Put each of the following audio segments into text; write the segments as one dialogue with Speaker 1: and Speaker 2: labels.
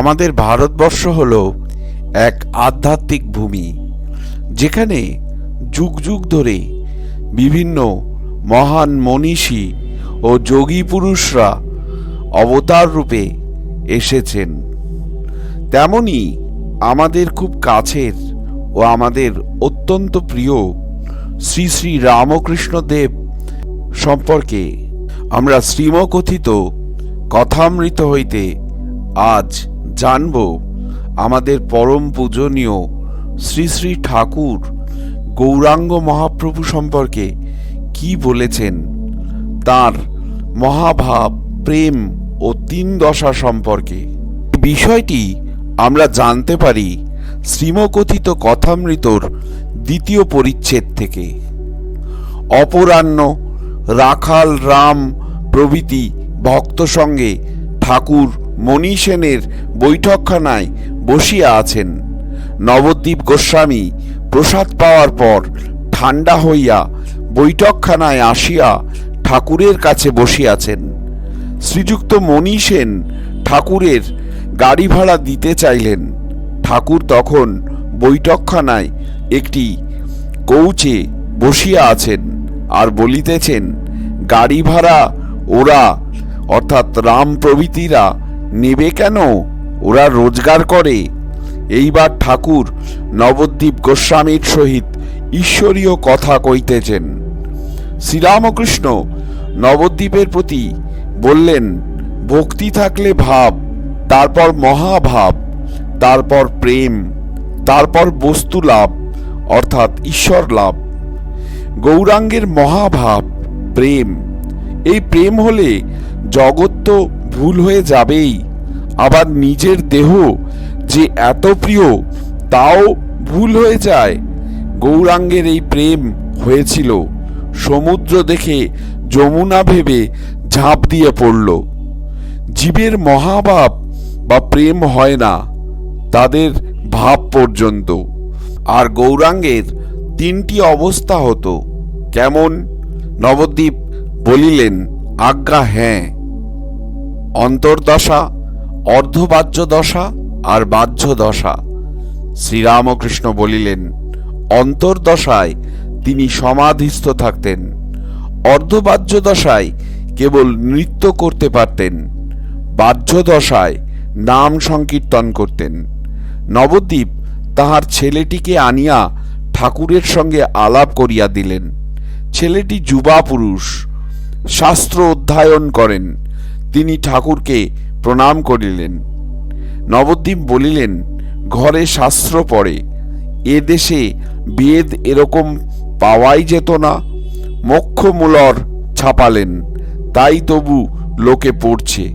Speaker 1: আমাদের ভারতবর্ষ হল এক আধ্যাত্মিক ভূমি, যেখানে যুগ যুগ ধরে বিভিন্ন মহান মনীষী ও যোগী পুরুষরা অবতার রূপে এসেছেন। তেমনি আমাদের খুব কাছের ও আমাদের অত্যন্ত প্রিয় শ্রী শ্রী রামকৃষ্ণ দেব সম্পর্কে আমরা শ্রীমকথিত কথামৃত হইতে আজ জানব আমাদের পরম পূজনীয় শ্রী শ্রী ঠাকুর গৌরাঙ্গ মহাপ্রভু সম্পর্কে কি বলেছেন? তার মহাভাব, প্রেম ও তিন দশা সম্পর্কে। বিষয়টি আমরা জানতে পারি শ্রীমকথিত কথামৃতর দ্বিতীয় পরিচ্ছেদ থেকে। অপরাহ্ন রাখাল রাম প্রভৃতি ভক্ত সঙ্গে ঠাকুর মণি সেনের বৈঠকখানায় বসিয়া আছেন। নবদ্বীপ গোস্বামী প্রসাদ পাওয়ার পর ঠান্ডা হইয়া বৈঠকখানায় আসিয়া ঠাকুরের কাছে বসিয়াছেন। শ্রীযুক্ত মণি সেন ঠাকুরের গাড়ি ভাড়া দিতে চাইলেন। ঠাকুর তখন বৈঠকখানায় একটি কৌচে বসিয়া আছেন আর বলিতেছেন, গাড়ি ভাড়া ওরা, অর্থাৎ রাম প্রভৃতিরা নেবে কেন? ওরা রোজগার করে। এইবার ঠাকুর নবদ্বীপ গোস্বামীর সহিত ঈশ্বরীয় কথা কইতেছেন। শ্রীরামকৃষ্ণ নবদ্বীপের প্রতি বললেন, ভক্তি থাকলে ভাব, তারপর মহাভাব, তারপর প্রেম, তারপর বস্তু লাভ, অর্থাৎ ঈশ্বর লাভ। গৌরাঙ্গের মহাভাব, প্রেম, এই প্রেম হলে জগৎ তো ভুল হয়ে যাবেই। আবার নিজের দেহ যে এত প্রিয়, তাও ভুল হয়ে যায়। গৌরাঙ্গের এই প্রেম হয়েছিল। সমুদ্র দেখে যমুনা ভেবে ঝাঁপ দিয়ে পড়ল। জীবের মহাভাব বা প্রেম হয় না, তাদের ভাব পর্যন্ত। আর গৌরাঙ্গের তিনটি অবস্থা হতো। কেমন? নবদ্বীপ বলিলেন, আজ্ঞা হ্যাঁ। অন্তর্দশা অর্ধবাহ্য দশা আর বাহ্য দশা শ্রীরামকৃষ্ণ বলিলেন, অন্তর্দশায় তিনি সমাধিস্থ থাকতেন অর্ধবাহ্য দশায় কেবল নৃত্য করতে পারতেন বাহ্য দশায় নাম সংকীর্তন করতেন। নবদ্বীপ তাহার ছেলেটিকে আনিয়া ঠাকুরের সঙ্গে আলাপ করিয়া দিলেন। ছেলেটি যুবা পুরুষ, শাস্ত্র অধ্যয়ন করেন তিনি ঠাকুরকে প্রণাম করিলেন। নবদ্বীপ বলিলেন, ঘরে শাস্ত্র পড়ে, এ দেশে বেদ এরকম পাওয়াই যেত না। মক্ষমূলর ছাপালেন, তাই তবু লোকে পড়ছে।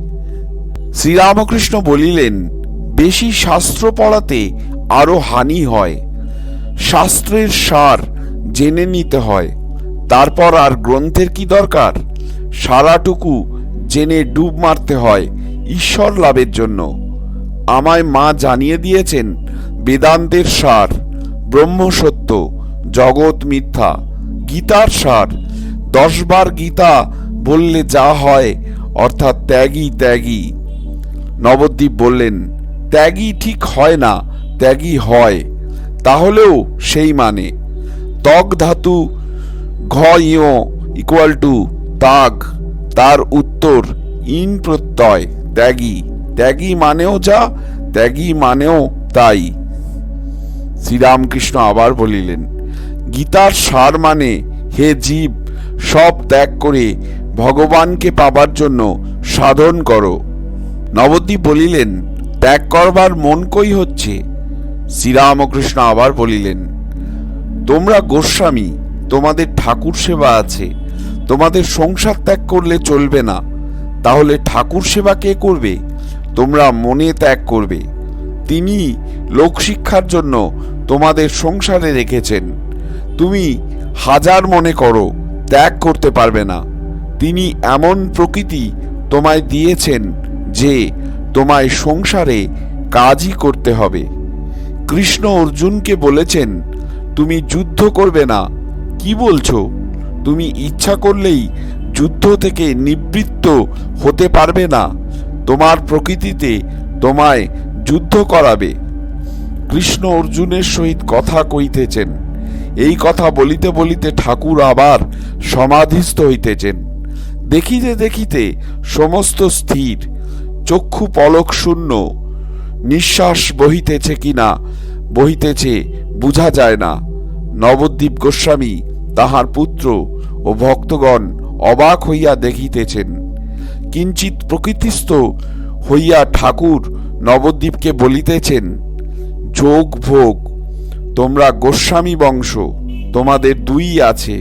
Speaker 1: শ্রীরামকৃষ্ণ বলিলেন, বেশি শাস্ত্র পড়াতে আরও হানি হয়। শাস্ত্রের সার জেনে নিতে হয়। তারপর আর গ্রন্থের কি দরকার? সারাটুকু জেনে ডুব মারতে হয় ঈশ্বর লাভের জন্য। আমায় মা জানিয়ে দিয়েছেন, বেদান্তের সার ব্রহ্মসত্য জগৎ মিথ্যা, গীতার সার। দশবার গীতা বললে যা হয়, অর্থাৎ ত্যাগী ত্যাগী। নবদ্বীপ বললেন, ত্যাগী ঠিক হয় না, ত্যাগী হয়, তাহলেও সেই মানে। ত্বক ধাতু ঘ ইয় ইকুয়াল টু তাগ তার উত্তর, ইন প্রত্যয়, ত্যাগী। ত্যাগী মানেও যা, ত্যাগী মানেও তাই। শ্রীরামকৃষ্ণ আবার বলিলেন, গীতার সার মানে হে জীব, সব ত্যাগ করে ভগবানকে পাবার জন্য সাধন করো। নবদ্বীপ বলিলেন, ত্যাগ করবার মন কই হচ্ছে? শ্রীরামকৃষ্ণ আবার বলিলেন, তোমরা গোস্বামী, তোমাদের ঠাকুর সেবা আছে। তোমাদের সংসার ত্যাগ করলে চলবে না। তাহলে ঠাকুর সেবা কে করবে? তোমরা মনে ত্যাগ করবে। তিনি লোকশিক্ষার জন্য তোমাদের সংসারে রেখেছেন। তুমি হাজার মনে করো, ত্যাগ করতে পারবে না। তিনি এমন প্রকৃতি তোমায় দিয়েছেন যে তোমায় সংসারে কাজই করতে হবে। কৃষ্ণ অর্জুনকে বলেছেন, তুমি যুদ্ধ করবে না। কি বলছো? তুমি ইচ্ছা করলেই যুদ্ধ থেকে নিবৃত্ত হতে পারবে না। তোমার প্রকৃতিতে তোমায় যুদ্ধ করাবে। কৃষ্ণ অর্জুনের সহিত কথা কইতেছেন। এই কথা বলিতে বলিতে ঠাকুর আবার সমাধিস্থ হইতেছেন। দেখিতে দেখিতে সমস্ত স্থির, চক্ষু পলক শূন্য, নিঃশ্বাস বহিতেছে কিনা, বহিতেছে, বুঝা যায় না। নবদ্বীপ গোস্বামী, তাহার পুত্র ও ভক্তগণ অবাক হইয়া দেখিতেছেন। কিঞ্চিত প্রকৃতিস্থ হইয়া ঠাকুর নবদ্বীপকে বলিতেছেন, যোগ ভোগ, তোমরা গোস্বামী বংশ, তোমাদের দুই আছে।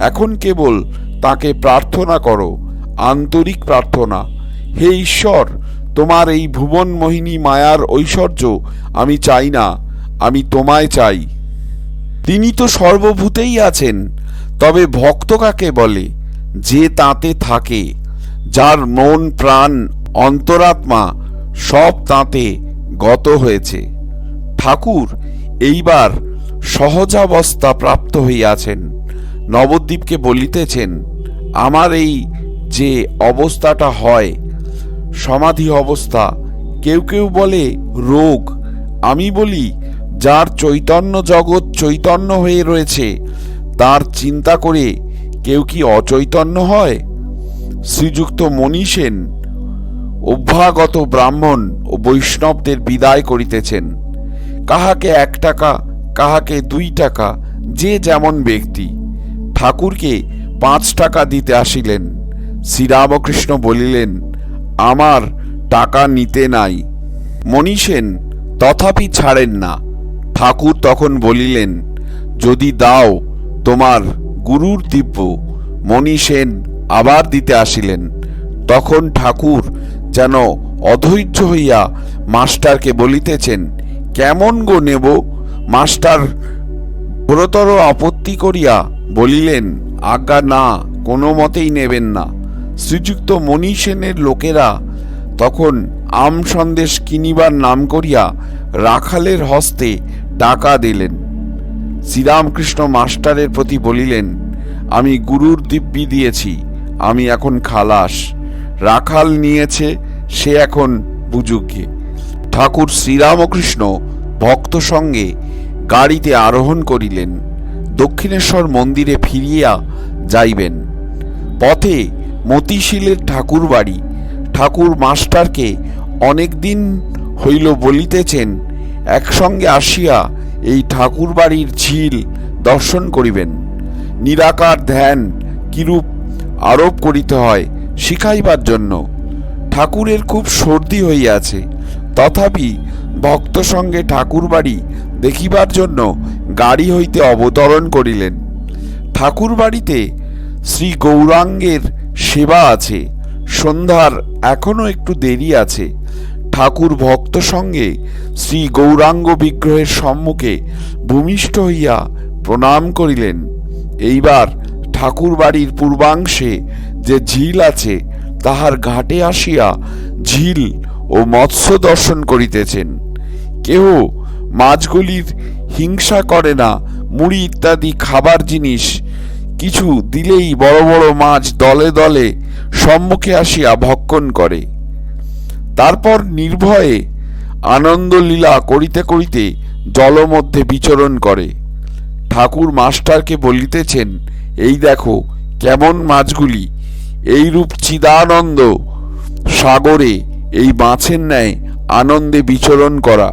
Speaker 1: এখন কেবল তাকে প্রার্থনা করো, আন্তরিক প্রার্থনা। হে ঈশ্বর, তোমার এই ভুবন মোহিনী মায়ার ঐশ্বর্য আমি চাই না, আমি তোমায় চাই। তিনি তো সর্বভূতেই আছেন তবে ভক্ত কাকে বলে? যে তাতে থাকে, যার মন প্রাণ অন্তরাত্মা, সব তাতে গত হয়েছে। ঠাকুর এইবার সহজাবস্থা প্রাপ্ত হইয়াছেন। নবদ্বীপকে বলিতেছেন, আমার এই যে অবস্থাটা হয়, সমাধি অবস্থা, কেউ কেউ বলে রোগ। আমি বলি, যার চৈতন্য জগৎ চৈতন্য হয়ে রয়েছে তার চিন্তা করে কেউ কি অচৈতন্য হয়? শ্রীযুক্ত মণি সেন, অভ্যাগত ব্রাহ্মণ ও বৈষ্ণবদের বিদায় করিতেছেন। কাহাকে এক টাকা, কাহাকে দুই টাকা, যে যেমন ব্যক্তি। ঠাকুরকে পাঁচ টাকা দিতে আসিলেন। শ্রীরামকৃষ্ণ বলিলেন, আমার টাকা নিতে নাই। মণি সেন, তথাপি ছাড়েন না। ঠাকুর তখন বলিলেন, যদি দাও তোমার গুরুর দিব্য মণি সেন আবার দিতে আসিলেন। তখন ঠাকুর যেন অধৈর্য হইয়া মাস্টারকে বলিতেছেন, কেমন গো নেব? মাস্টার গুরুতর আপত্তি করিয়া বলিলেন, আজ্ঞা না, কোনো মতেই নেবেন না। শ্রীযুক্ত মণি সেনের লোকেরা তখন আম সন্দেশ কিনিবার নাম করিয়া রাখালের হস্তে টাকা দিলেন। শ্রীরামকৃষ্ণ মাস্টারের প্রতি বলিলেন, আমি গুরুর দিব্যি দিয়েছি, আমি এখন খালাস। রাখাল নিয়েছে, সে এখন বুঝুকে ঠাকুর শ্রীরামকৃষ্ণ ভক্ত সঙ্গে গাড়িতে আরোহণ করিলেন। দক্ষিণেশ্বর মন্দিরে ফিরিয়া যাইবেন। পথে মতিশীলের ঠাকুর বাড়ি ঠাকুর মাস্টারকে অনেক দিন হইল বলিতেছেন, একসঙ্গে আসিয়া এই ঠাকুর বাড়ির ঝিল দর্শন করিবেন। নিরাকার ধ্যান কিরূপ আরোপ করিতে হয় শিখাইবার জন্য। ঠাকুরের খুব সর্দি হইয়াছে তথাপি ভক্ত সঙ্গে ঠাকুর বাড়ি দেখিবার জন্য গাড়ি হইতে অবতরণ করিলেন। ঠাকুর বাড়িতে শ্রী গৌরাঙ্গের সেবা আছে। সন্ধ্যার এখনও একটু দেরি আছে। ঠাকুর ভক্ত সঙ্গে শ্রী গৌরাঙ্গ বিগ্রহের সম্মুখে ভূমিষ্ঠ হইয়া প্রণাম করিলেন। এইবার ঠাকুর বাড়ির পূর্বাংশে যে ঝিল আছে, তাহার ঘাটে আসিয়া ঝিল ও মৎস্য দর্শন করিতেছেন। কেহ মাছগুলির হিংসা করে না, মুড়ি ইত্যাদি খাবার জিনিস কিছু দিলেই বড় বড় মাছ দলে দলে সম্মুখে আসিয়া ভক্ষণ করে। তারপর নির্ভয়ে আনন্দ লীলা করিতে করিতে জলমধ্যে বিচরণ করে। ঠাকুর মাস্টারকে বলিতেছেন, এই দেখো কেমন মাছগুলি। এইরূপ চিদানন্দ সাগরে এই মাছের ন্যায় আনন্দে বিচরণ করা।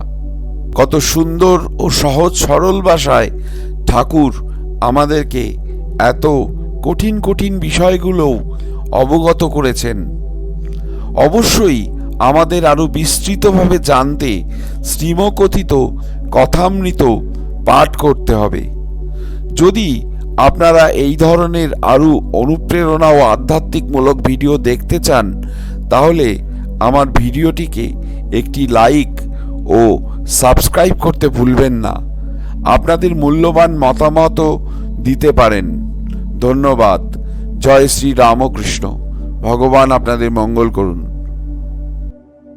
Speaker 1: কত সুন্দর ও সহজ সরল ভাষায় ঠাকুর আমাদেরকে এত কঠিন কঠিন বিষয়গুলোও অবগত করেছেন। অবশ্যই আমাদের আরও বিস্তৃতভাবে জানতে শ্রীমকথিত কথামৃত পাঠ করতে হবে। যদি আপনারা এই ধরনের আরও অনুপ্রেরণা ও আধ্যাত্মিকমূলক ভিডিও দেখতে চান, তাহলে আমার ভিডিওটিকে একটি লাইক ও সাবস্ক্রাইব করতে ভুলবেন না। আপনাদের মূল্যবান মতামতও দিতে পারেন। ধন্যবাদ। জয় শ্রী রামকৃষ্ণ। ভগবান আপনাদের মঙ্গল করুন।